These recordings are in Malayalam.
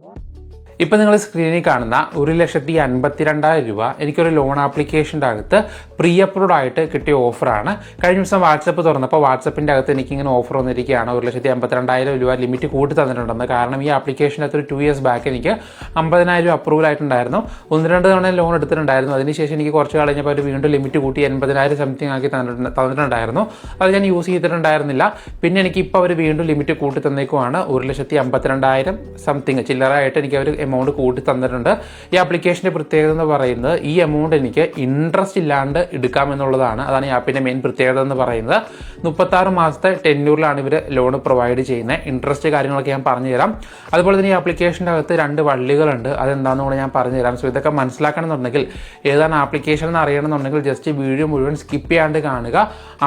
Bye. ഇപ്പം നിങ്ങൾ സ്ക്രീനിൽ കാണുന്ന ഒരു ലക്ഷത്തി അൻപത്തിരണ്ടായിരം രൂപ എനിക്കൊരു ലോൺ ആപ്ലിക്കേഷന്റെ അകത്ത് പ്രീ അപ്രൂവ്ഡ് ആയിട്ട് കിട്ടിയ ഓഫറാണ് കഴിഞ്ഞ ദിവസം വാട്സപ്പ് തുറന്നപ്പോൾ വാട്സപ്പിന്റെ അകത്ത് എനിക്കിങ്ങനെ ഓഫർ വന്നിരിക്കുകയാണ്. ഒരു ലക്ഷത്തി അമ്പത്തിരണ്ടായിരം രൂപ ലിമിറ്റ് കൂട്ടി തന്നിട്ടുണ്ടെന്ന്. കാരണം ഈ ആപ്ലിക്കേഷന്റെ അകത്ത് ഒരു ടു ഇയേഴ്സ് ബാക്ക് എനിക്ക് അമ്പതിനായിരം രൂപ അപ്രൂവൽ ആയിട്ടുണ്ടായിരുന്നു. ഒന്ന് രണ്ട് തവണ ലോൺ എടുത്തിട്ടുണ്ടായിരുന്നു. അതിനുശേഷം എനിക്ക് കുറച്ച് കഴിഞ്ഞപ്പോൾ അവർ വീണ്ടും ലിമിറ്റ് കൂട്ടി എൺപതിനായിരം സംതിങ് ആക്കി തന്നിട്ടുണ്ട് തന്നിട്ടുണ്ടായിരുന്നു. അത് ഞാൻ യൂസ് ചെയ്തിട്ടുണ്ടായിരുന്നില്ല. പിന്നെ എനിക്ക് ഇപ്പോൾ അവർ വീണ്ടും ലിമിറ്റ് കൂട്ടി തന്നേക്കുവാണ്. ഒരു ലക്ഷത്തി അമ്പത്തിരണ്ടായിരം സംതിങ് ചില്ലറായിട്ട് എനിക്ക് അവർ എമൗണ്ട് കൂട്ടി തന്നിട്ടുണ്ട്. ഈ ആപ്ലിക്കേഷന്റെ പ്രത്യേകത എന്ന് പറയുന്നത് ഈ എമൗണ്ട് എനിക്ക് ഇൻട്രസ്റ്റ് ഇല്ലാണ്ട് എടുക്കാമെന്നുള്ളതാണ് അതാണ് ഈ ആപ്പിന്റെ മെയിൻ പ്രത്യേകത എന്ന് പറയുന്നത്. മുപ്പത്താറ് മാസത്തെ ടെന്നൂറിലാണ് ഇവർ ലോൺ പ്രൊവൈഡ് ചെയ്യുന്നത് ഇൻട്രസ്റ്റ് കാര്യങ്ങളൊക്കെ ഞാൻ പറഞ്ഞുതരാം. അതുപോലെ തന്നെ ഈ ആപ്ലിക്കേഷന്റെ അകത്ത് രണ്ട് വള്ളികളുണ്ട്. അതെന്താണെന്ന് കൂടെ ഞാൻ പറഞ്ഞുതരാം. സോ ഇതൊക്കെ മനസ്സിലാക്കണമെന്നുണ്ടെങ്കിൽ ഏതാണ് ആപ്ലിക്കേഷൻ എന്ന് അറിയണമെന്നുണ്ടെങ്കിൽ ജസ്റ്റ് വീഡിയോ മുഴുവൻ സ്കിപ്പ് ചെയ്യാണ്ട് കാണുക.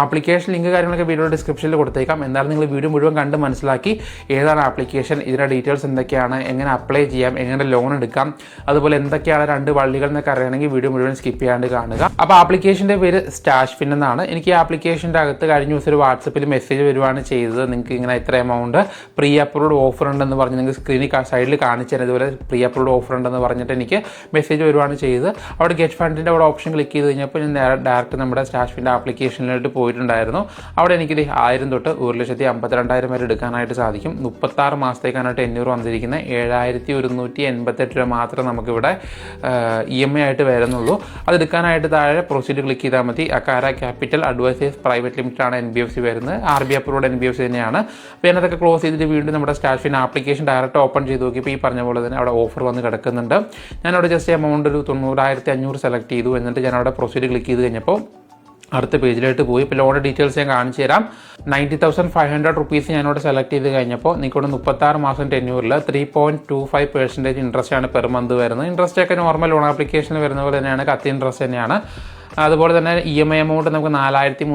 ആപ്ലിക്കേഷൻ ലിങ്ക് കാര്യങ്ങളൊക്കെ വീഡിയോ ഡിസ്ക്രിപ്ഷനിൽ കൊടുത്തേക്കാം. എന്നാലും നിങ്ങൾ വീഡിയോ മുഴുവൻ കണ്ട് മനസ്സിലാക്കി ഏതാണ് ആപ്ലിക്കേഷൻ ഇതിന്റെ ഡീറ്റെയിൽസ് എന്തൊക്കെയാണ് എങ്ങനെ അപ്ലൈ ചെയ്യാം എങ്ങനെ ലോൺ എടുക്കാം? അതുപോലെ എന്തൊക്കെയാണ് രണ്ട് വള്ളികൾ എന്നൊക്കെ അറിയണമെങ്കിൽ വീഡിയോ മുഴുവൻ സ്കിപ്പ് ചെയ്യാണ്ട് കാണുക. അപ്പോൾ ആപ്ലിക്കേഷന്റെ പേര് സ്റ്റാഷ് ഫിൻ എന്നാണ്. എനിക്ക് ഈ ആപ്ലിക്കേഷന്റെ അകത്ത് കഴിഞ്ഞ ദിവസം ഒരു വാട്സപ്പിൽ മെസ്സേജ് വരുവാണ് ചെയ്തത്. നിങ്ങൾക്ക് ഇങ്ങനെ ഇത്ര എമൗണ്ട് പ്രീ അപ്രൂവ്ഡ് ഓഫർ ഉണ്ടെന്ന് പറഞ്ഞ് നിങ്ങൾക്ക് സ്ക്രീനിൽ സൈഡിൽ കാണിച്ചു തരാം. ഇതുപോലെ പ്രീ അപ്രൂവ്ഡ് ഓഫർ ഉണ്ടെന്ന് പറഞ്ഞിട്ട് എനിക്ക് മെസ്സേജ് വരുവാണ് ചെയ്തത്. അവിടെ ഗെറ്റ് ഫണ്ടിന്റെ അവിടെ ഓപ്ഷൻ ക്ലിക്ക് ചെയ്ത് കഴിഞ്ഞപ്പോൾ ഞാൻ നേരെ ഡയറക്റ്റ് നമ്മുടെ സ്റ്റാഷ് ഫിന്റെ ആപ്ലിക്കേഷനിലോട്ട് പോയിട്ടുണ്ടായിരുന്നു. അവിടെ എനിക്ക് ആയിരം തൊട്ട് ഒരു ലക്ഷത്തി അമ്പത്തിരണ്ടായിരം വരെ എടുക്കാനായിട്ട് സാധിക്കും. മുപ്പത്താറ് മാസത്തേക്കാണ് ടെന്നൂർ വന്നിരിക്കുന്നത്. ഏഴായിരത്തി ഒരുന്നൂറ്റി എൺപത്തെട്ട് രൂപ മാത്രമേ നമുക്കിവിടെ ഇ എം ഐ ആയിട്ട് വരുന്നുള്ളൂ. അത് എടുക്കാനായിട്ട് താഴെ പ്രൊസീഡ് ക്ലിക്ക് ചെയ്താൽ മതി. Akara capital advisors private limited ആണ് എൻ ബി എഫ് സി വരുന്നത്. R B approved N B F C തന്നെയാണ്. അപ്പോൾ ഞാനതൊക്കെ ക്ലോസ് ചെയ്തിട്ട് വീണ്ടും നമ്മുടെ സ്റ്റാഫിൻ ആപ്ലിക്കേഷൻ ഡയറക്റ്റ് ഓപ്പൺ ചെയ്ത് നോക്കിയപ്പോൾ ഈ പറഞ്ഞ പോലെ തന്നെ അവിടെ ഓഫർ വന്ന് കിടക്കുന്നുണ്ട്. ഞാനവിടെ ജസ്റ്റ് എമൗണ്ട് ഒരു തൊണ്ണൂറായിരത്തി അഞ്ഞൂറ് സെലക്ട് ചെയ്തു. എന്നിട്ട് ഞാൻ അവിടെ പ്രൊസീഡ് ക്ലിക്ക് ചെയ്ത് കഴിഞ്ഞപ്പോൾ അടുത്ത പേജിലോട്ട് പോയി. ഇപ്പോൾ ലോണിന്റെ ഡീറ്റെയിൽസ് ഞാൻ കാണിച്ചു തരാം. Ninety thousand five hundred rupees ഞാനിവിടെ സെലക്ട് ചെയ്ത് കഴിഞ്ഞപ്പോൾ നിങ്ങൾക്കൂടെ മുപ്പത്താറ് മാസം ടെന്യൂറിൽ three point two five percentage interest ആണ് പെർ മന്ത് വരുന്നത്. ഇൻട്രസ്റ്റ് ഒക്കെ നോർമൽ ലോൺ ആപ്ലിക്കേഷൻ വരുന്ന പോലെ തന്നെയാണ്. കത്തി ഇൻട്രസ്റ്റ് തന്നെയാണ്. അതുപോലെ തന്നെ ഇ എം ഐ എമൗണ്ട് നമുക്ക് നാലായിരത്തി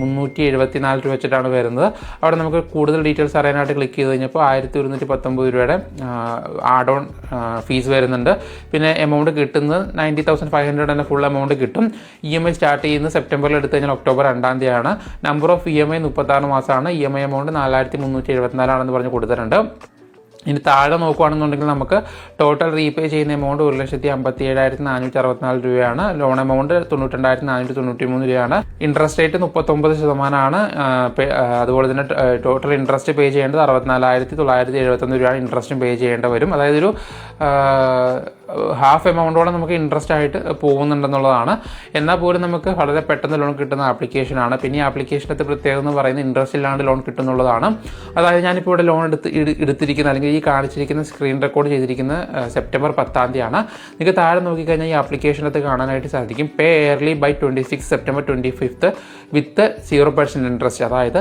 മുന്നൂറ്റി എഴുപത്തി നാല് രൂപ വെച്ചിട്ടാണ് വരുന്നത്. അവിടെ നമുക്ക് കൂടുതൽ ഡീറ്റെയിൽസ് അറിയാനായിട്ട് ക്ലിക്ക് ചെയ്ത് കഴിഞ്ഞപ്പോൾ ആയിരത്തി ഒരുന്നൂറ്റി പത്തൊമ്പത് രൂപയുടെ ആഡ് ഓൺ ഫീസ് വരുന്നുണ്ട്. പിന്നെ എമൗണ്ട് കിട്ടുന്നത് നയന്റി തൗസൻഡ് ഫൈവ് ഹൺഡ്രഡ് തന്നെ ഫുൾ എമൗണ്ട് കിട്ടും. ഇ എം ഐ സ്റ്റാർട്ട് ചെയ്യുന്നത് സെപ്റ്റംബറിൽ എടുത്തു കഴിഞ്ഞാൽ ഒക്ടോബർ രണ്ടാം തീയതിയാണ്. Number of E M I മുപ്പത്താറ് മാസമാണ്. ഇ എം ഐ എമൗണ്ട് നാലായിരത്തി മുന്നൂറ്റി എഴുപത്തിനാലാണെന്ന് പറഞ്ഞ് കൊടുത്തിട്ടുണ്ട്. ഇനി താഴെ നോക്കുകയാണെന്നുണ്ടെങ്കിൽ നമുക്ക് ടോട്ടൽ റീപേ ചെയ്യുന്ന എമൗണ്ട് ഒരു ലക്ഷത്തി അമ്പത്തി ഏഴായിരത്തി നാനൂറ്റി അറുപത്തിനാല് രൂപയാണ്. ലോൺ എമൗണ്ട് തൊണ്ണൂറ്റിരണ്ടായിരത്തി നാനൂറ്റി തൊണ്ണൂറ്റി മൂന്ന് രൂപയാണ് ഇൻട്രസ്റ്റ് റേറ്റ് മുപ്പത്തൊമ്പത് ശതമാനമാണ് അതുപോലെ തന്നെ ടോട്ടൽ ഇൻട്രസ്റ്റ് പേ ചെയ്യേണ്ടത് അറുപത്തിനാലായിരത്തി തൊള്ളായിരത്തി എഴുപത്തൊന്ന് രൂപയാണ് ഇൻട്രസ്റ്റും പേ ചെയ്യേണ്ട വരും. അതായത് ഒരു ഹാഫ് എമൗണ്ടോടെ നമുക്ക് ഇൻട്രസ്റ്റ് ആയിട്ട് പോകുന്നുണ്ടെന്നുള്ളതാണ്. എന്നാൽ പോലും നമുക്ക് വളരെ പെട്ടെന്ന് ലോൺ കിട്ടുന്ന ആപ്ലിക്കേഷനാണ് പിന്നെ ഈ ആപ്ലിക്കേഷനകത്ത് പ്രത്യേകത എന്ന് പറയുന്നത് ഇൻട്രസ്റ്റ് ഇല്ലാണ്ട് ലോൺ കിട്ടുന്നുള്ളതാണ്. അതായത് ഞാനിപ്പോൾ ഇവിടെ ലോൺ എടുത്ത് എടുത്തിരിക്കുന്ന അല്ലെങ്കിൽ ഈ കാണിച്ചിരിക്കുന്ന സ്ക്രീൻ റെക്കോർഡ് ചെയ്തിരിക്കുന്ന സെപ്റ്റംബർ പത്താം തീയതിയാണ്. നിങ്ങൾക്ക് താഴെ നോക്കിക്കഴിഞ്ഞാൽ ഈ ആപ്ലിക്കേഷനകത്ത് കാണാനായിട്ട് സാധിക്കും. Pay early by twenty six September twenty fifth with zero percent interest അതായത്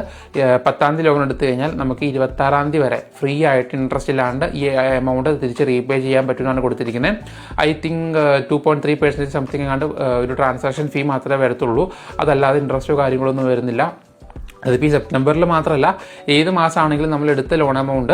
പത്താം തീയതി ലോൺ എടുത്തു കഴിഞ്ഞാൽ നമുക്ക് ഇരുപത്താറാം തീയതി വരെ ഫ്രീ ആയിട്ട് ഇൻട്രസ്റ്റ് ഇല്ലാണ്ട് ഈ എമൗണ്ട് തിരിച്ച് റീപേ ചെയ്യാൻ പറ്റുമെന്നാണ് കൊടുത്തിരിക്കുന്നത്. I think two point three percentage something എങ്ങാണ്ട് ഒരു ട്രാൻസാക്ഷൻ ഫീ മാത്രമേ വരത്തുള്ളൂ. അതല്ലാതെ ഇൻട്രസ്റ്റോ കാര്യങ്ങളൊന്നും വരുന്നില്ല. അതിപ്പോൾ ഈ സെപ്റ്റംബറിൽ മാത്രമല്ല ഏത് മാസമാണെങ്കിലും നമ്മൾ എടുത്ത ലോൺ എമൗണ്ട്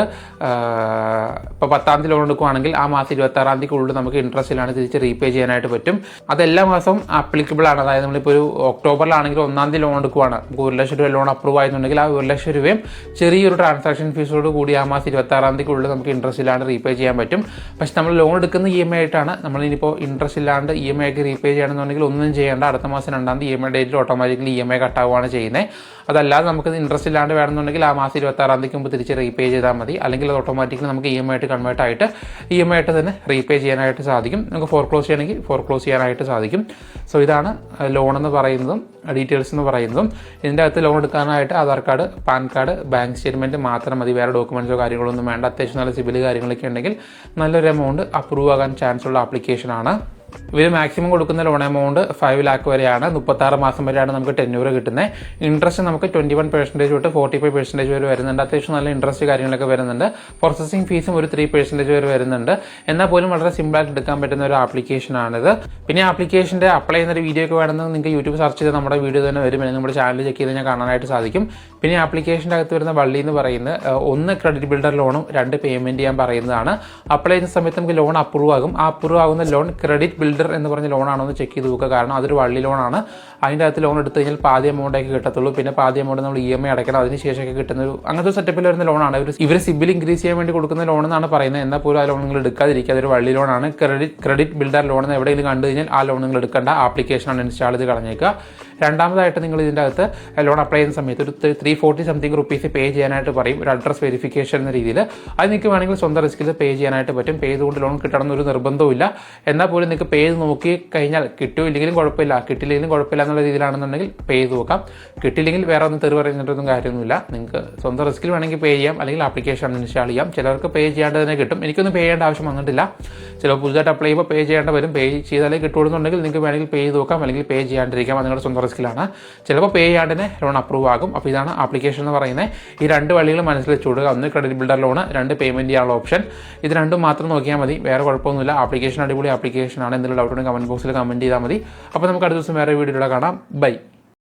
ഇപ്പോൾ പത്താം തീയതി ലോൺ എടുക്കുകയാണെങ്കിൽ ആ മാസം ഇരുപത്താറാം തീയതിക്കുള്ളിൽ നമുക്ക് ഇൻട്രസ്റ്റിലാണ് തിരിച്ച് റീപേ ചെയ്യാനായിട്ട് പറ്റും. അതെല്ലാ മാസവും ആപ്ലിക്കബിൾ ആണ്. അതായത് നമ്മളിപ്പോൾ ഒരു ഒക്ടോബറിലാണെങ്കിൽ ഒന്നാം തീയതി ലോൺ എടുക്കുകയാണ് നമുക്ക് ഒരു ലക്ഷം രൂപ ലോൺ അപ്രൂവ് ആയിരുന്നുണ്ടെങ്കിൽ ആ ഒരു ലക്ഷം രൂപയും ചെറിയൊരു ട്രാൻസാക്ഷൻ ഫീസോട് കൂടി ആ മാസം ഇരുപത്താറാം തീയതിക്കുള്ളിൽ നമുക്ക് ഇൻട്രസ്റ്റ് ഇല്ലാണ്ട് റീപേ ചെയ്യാൻ പറ്റും. പക്ഷെ നമ്മൾ ലോൺ എടുക്കുന്ന ഇ എം ഐ ആയിട്ടാണ് നമ്മൾ ഇനിയിപ്പോൾ ഇൻട്രസ്റ്റ് ഇല്ലാണ്ട് ഇ എം ഐ ആയിട്ട് റീപേ ചെയ്യണമെന്നുണ്ടെങ്കിൽ ഒന്നും ചെയ്യേണ്ട. അടുത്ത മാസം രണ്ടാം തീയതി ഇ എം ഐ ഡേറ്റിൽ ഓട്ടോമാറ്റിക്കലി ഇ എം ഐ കട്ടാവുകയാണ് ചെയ്യുന്നത്. അതല്ലാതെ നമുക്ക് ഇൻട്രസ്റ്റ് ഇല്ലാണ്ട് വേണമെന്നുണ്ടെങ്കിൽ ആ മാസം ഇരുപത്താറാം തീയതിക്ക് മുമ്പ് തിരിച്ച് റീപേ ചെയ്താൽ മതി. അല്ലെങ്കിൽ അത് ഓട്ടോമാറ്റിക്കലി നമുക്ക് ഇ എം ഐ ആയിട്ട് കൺവേർട്ട് ആയിട്ട് ഇ എം ഐ ആയിട്ട് തന്നെ റീപേ ചെയ്യാനായിട്ട് സാധിക്കും. നമുക്ക് ഫോർ ക്ലോസ് ചെയ്യണമെങ്കിൽ ഫോർ ക്ലോസ് ചെയ്യാനായിട്ട് സാധിക്കും. സോ ഇതാണ് ലോൺ എന്ന് പറയുന്നതും ഡീറ്റെയിൽസ് എന്ന് പറയുന്നതും. ഇതിന്റെ അകത്ത് ലോൺ എടുക്കാനായിട്ട് Aadhaar card PAN card bank statement മാത്രം മതി. വേറെ ഡോക്യുമെന്റ്സോ കാര്യങ്ങളൊന്നും വേണ്ട. അത്യാവശ്യം നല്ല സിബിൽ കാര്യങ്ങളൊക്കെ ഉണ്ടെങ്കിൽ നല്ലൊരു എമൗണ്ട് അപ്രൂവ് ആകാൻ ചാൻസ് ഉള്ള ആപ്ലിക്കേഷനാണ് ഇവർ മാക്സിമം കൊടുക്കുന്ന ലോൺ എമൗണ്ട് ഫൈവ് ലാക്ക് വരെയാണ്. മുപ്പത്താറ് മാസം വരെയാണ് നമുക്ക് ടെന്നൂറ് കിട്ടുന്നത് ഇൻട്രസ്റ്റ് നമുക്ക് ട്വന്റി വൺ പെർസെന്റേജ് തൊട്ട് ഫോർട്ടി ഫൈവ് പെർസെന്റേജ് വരെ വരുന്നുണ്ട്. അത്യാവശ്യം നല്ല ഇൻട്രസ്റ്റ് കാര്യങ്ങളൊക്കെ വരുന്നുണ്ട്. പ്രോസസ്സിംഗ് ഫീസും ഒരു ത്രീ പെർസെന്റേജ് വരെ വരുന്നുണ്ട്. എന്നാൽ പോലും വളരെ സിമ്പിളായിട്ട് എടുക്കാൻ പറ്റുന്ന ഒരു ആപ്ലിക്കേഷനാണിത് പിന്നെ ആപ്ലിക്കേഷന്റെ അപ്ലൈ ചെയ്യുന്ന ഒരു വീഡിയോ ഒക്കെ വേണമെന്ന് നിങ്ങൾക്ക് യൂട്യൂബ് സെർച്ച് ചെയ്ത് നമ്മുടെ വീഡിയോ തന്നെ വരും. അല്ലെങ്കിൽ നമ്മുടെ ചാനൽ ചെക്ക് ചെയ്ത് കഴിഞ്ഞാൽ കാണാനായിട്ട് സാധിക്കും. പിന്നെ ആപ്ലിക്കേഷന്റെ അകത്ത് വരുന്ന വള്ളി എന്ന് പറയുന്നത് ഒന്ന് ക്രെഡിറ്റ് ബിൽഡർ ലോണും രണ്ട് പേയ്മെന്റ് ചെയ്യാൻ പറയുന്നതാണ്. അപ്ലൈ ചെയ്യുന്ന സമയത്ത് നമുക്ക് ലോൺ അപ്രൂവ് ആകും. ആ അപ്രൂവ് ആകുന്ന ലോൺ ക്രെഡിറ്റ് ബിൽഡർ എന്ന് പറഞ്ഞ ലോണാണോ എന്ന് ചെക്ക് ചെയ്ത് നോക്കുക. കാരണം അതൊരു വള്ളി ലോണാണ്. അതിന്റെ അകത്ത് ലോൺ എടുത്തു കഴിഞ്ഞാൽ പാതി എമൗണ്ടൊക്കെ കിട്ടത്തുള്ളൂ. പിന്നെ പാതി എമൗണ്ട് നമ്മൾ ഇ എം ഐ അടയ്ക്കണം. അതിന് ശേഷമൊക്കെ കിട്ടുന്ന ഒരു അങ്ങനത്തെ സെറ്റപ്പിൽ വരുന്ന ലോണാണ്. ഇവർ ഇവർ സിബിൽ ഇൻക്രീസ് ചെയ്യാൻ വേണ്ടി കൊടുക്കുന്ന ലോൺ എന്നാണ് പറയുന്നത്. എന്നാൽ പോലും ആ ലോൺ നിങ്ങൾ എടുക്കാതിരിക്കുക. അതൊരു വള്ളി ലോണാണ്. ക്രെഡിറ്റ് ക്രെഡിറ്റ് ബിൽഡർ ലോൺ എന്ന് എവിടെയെങ്കിലും കണ്ടു കഴിഞ്ഞാൽ ആ ലോൺ നിങ്ങൾ എടുക്കേണ്ട ആപ്ലിക്കേഷനാണ് ഇൻസ്റ്റാൾ ചെയ്ത് കളഞ്ഞേക്കുക. രണ്ടാമതായിട്ട് നിങ്ങൾ ഇതിന്റെ അകത്ത് ലോൺ അപ്ലൈ ചെയ്യുന്ന സമയത്ത് ഒരു three forty something rupees pay ചെയ്യാനായിട്ട് പറയും. ഒരു അഡ്രസ് വെരിഫിക്കേഷൻ എന്ന രീതിയിൽ. അത് നിങ്ങൾക്ക് വേണമെങ്കിൽ സ്വന്തം റിസ്കിൽ പേ ചെയ്യാനായിട്ട് പറ്റും. പേ ചെയ്തുകൊണ്ട് ലോൺ കിട്ടണം എന്നൊരു നിർബന്ധമില്ല എന്നാൽ പോലും നിങ്ങൾക്ക് പേ ചെയ്ത് നോക്കി കഴിഞ്ഞാൽ കിട്ടുമോ ഇല്ലെങ്കിലും കുഴപ്പമില്ല. കിട്ടില്ലെങ്കിലും കുഴപ്പമില്ല എന്നുള്ള രീതിയിലാണെന്നുണ്ടെങ്കിൽ പേ ചെയ്ത് നോക്കാം. കിട്ടില്ലെങ്കിൽ വേറെ ഒന്നും തെറി പറയുന്നിട്ടൊന്നും കാര്യമൊന്നുമില്ല. നിങ്ങൾക്ക് സ്വന്തം റിസ്കിൽ വേണമെങ്കിൽ പേ ചെയ്യാം. അല്ലെങ്കിൽ ആപ്ലിക്കേഷൻ ഇൻസ്റ്റാൾ ചെയ്യാം. ചിലർക്ക് പേ ചെയ്യാണ്ട് തന്നെ കിട്ടും. എനിക്കൊന്നും പേ ചെയ്യേണ്ട ആവശ്യം വന്നിട്ടില്ല. ചിലപ്പോൾ പുതുതായിട്ട് അപ്ലൈ ചെയ്യുമ്പോൾ പേ ചെയ്യേണ്ട വരും. പേ ചെയ്താലേ കിട്ടുകയെന്നുണ്ടെങ്കിൽ നിങ്ങൾക്ക് വേണമെങ്കിൽ പേ ചെയ്ത് നോക്കാം. അല്ലെങ്കിൽ പേ ചെയ്യാണ്ടിരിക്കാം. അത് നിങ്ങളുടെ സ്വന്തം റിസ്കിലാണ് ചിലപ്പോൾ പേ ചെയ്യാണ്ടിനെ ലോൺ അപ്രൂവ് ആകും. അപ്പോൾ ഇതാണ് ആപ്ലിക്കേഷൻ എന്ന് പറയുന്നത്. ഈ രണ്ട് വഴികൾ മനസ്സിൽ വെച്ചുകൊടുക്കുക ഒന്ന് ക്രെഡിറ്റ് ബിൽഡർ ലോൺ രണ്ട് പേയ്മെന്റ് ചെയ്യാനുള്ള ഓപ്ഷൻ ഇത് രണ്ടും മാത്രം നോക്കിയാൽ മതി. വേറെ കുഴപ്പമൊന്നുമില്ല. ആപ്ലിക്കേഷൻ അടിപൊളി ആപ്ലിക്കേഷനാണ് എന്തെങ്കിലും ഡൗട്ട് ഉണ്ടെങ്കിൽ കമന്റ് ബോക്സിൽ കമന്റ് ചെയ്താൽ മതി. അപ്പോൾ നമുക്ക് അടുത്ത ദിവസം വേറെ വീഡിയോയിലൂടെ കാണാം. ബൈ